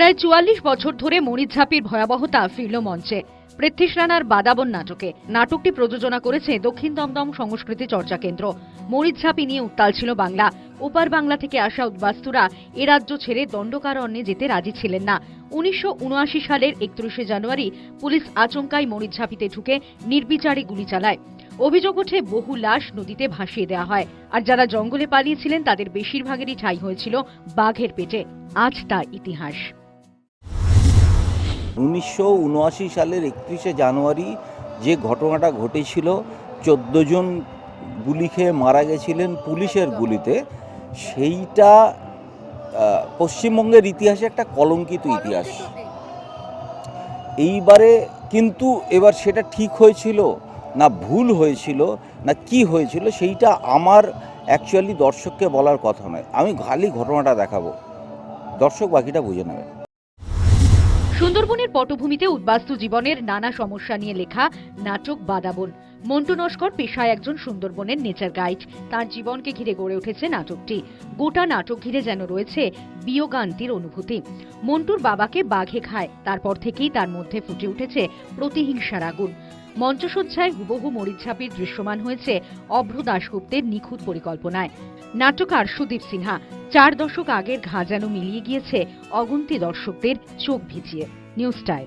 প্রায় চুয়াল্লিশ বছর ধরে মরিচঝাপির ভয়াবহতা ফিরল মঞ্চে। পৃথ্বীশ রানার বাদাবন নাটকে। নাটকটি প্রযোজনা করেছে দক্ষিণ দমদম সংস্কৃতি চর্চা কেন্দ্র। মরিচঝাপি নিয়ে উত্তাল ছিল বাংলা। ওপার বাংলা থেকে আসা উদ্বাস্তুরা এ রাজ্য ছেড়ে দণ্ডকারণ্যে যেতে রাজি ছিলেন না। উনিশশো উনআশি সালের একত্রিশে জানুয়ারি পুলিশ আচমকাই মরিচঝাপিতে ঢুকে নির্বিচারে গুলি চালায়। অভিযোগ ওঠে বহু লাশ নদীতে ভাসিয়ে দেওয়া হয়। আর যারা জঙ্গলে পালিয়েছিলেন তাদের বেশিরভাগেরই ঠাঁই হয়েছিল বাঘের পেটে। আজ তা ইতিহাস। উনিশশো উনআশি সালের একত্রিশে জানুয়ারি যে ঘটনাটা ঘটেছিল, চোদ্দ জন গুলি খেয়ে মারা গেছিলেন পুলিশের গুলিতে। সেইটা পশ্চিমবঙ্গের ইতিহাসে একটা কলঙ্কিত ইতিহাস। এইবারে কিন্তু এবার সেটা ঠিক হয়েছিল না ভুল হয়েছিল না কি হয়েছিল সেইটা আমার অ্যাকচুয়ালি দর্শককে বলার কথা নয়। আমি খালি ঘটনাটা দেখাবো। দর্শক বাকিটা বুঝে নেবে। সুন্দরবনের পটভূমিতে উদ্বাস্তু জীবনের নানা সমস্যা নিয়ে লেখা নাটক বাদাবন। মন্টু নস্কর পেশায় একজন সুন্দরবনের নেচার গাইড। তার জীবনকে ঘিরে গড়ে উঠেছে নাটকটি। গোটা নাটক ঘিরে যেন রয়েছে বিয়োগান্তির অনুভূতি। মন্টুর বাবাকে বাঘে খায়, তারপর থেকেই তার মধ্যে ফুটে উঠেছে প্রতিহিংসার আগুন। মঞ্চসজ্জায় হুবহু মরিচ্ছাপির দৃশ্যমান হয়েছে অভ্র দাশগুপ্তের নিখুঁত পরিকল্পনায়। নাট্যকার সুদীপ সিনহা, চার দশক আগের ঘা যেন মিলিয়ে গিয়েছে অগুন্তি দর্শকদের চোখ ভিজিয়ে। News time.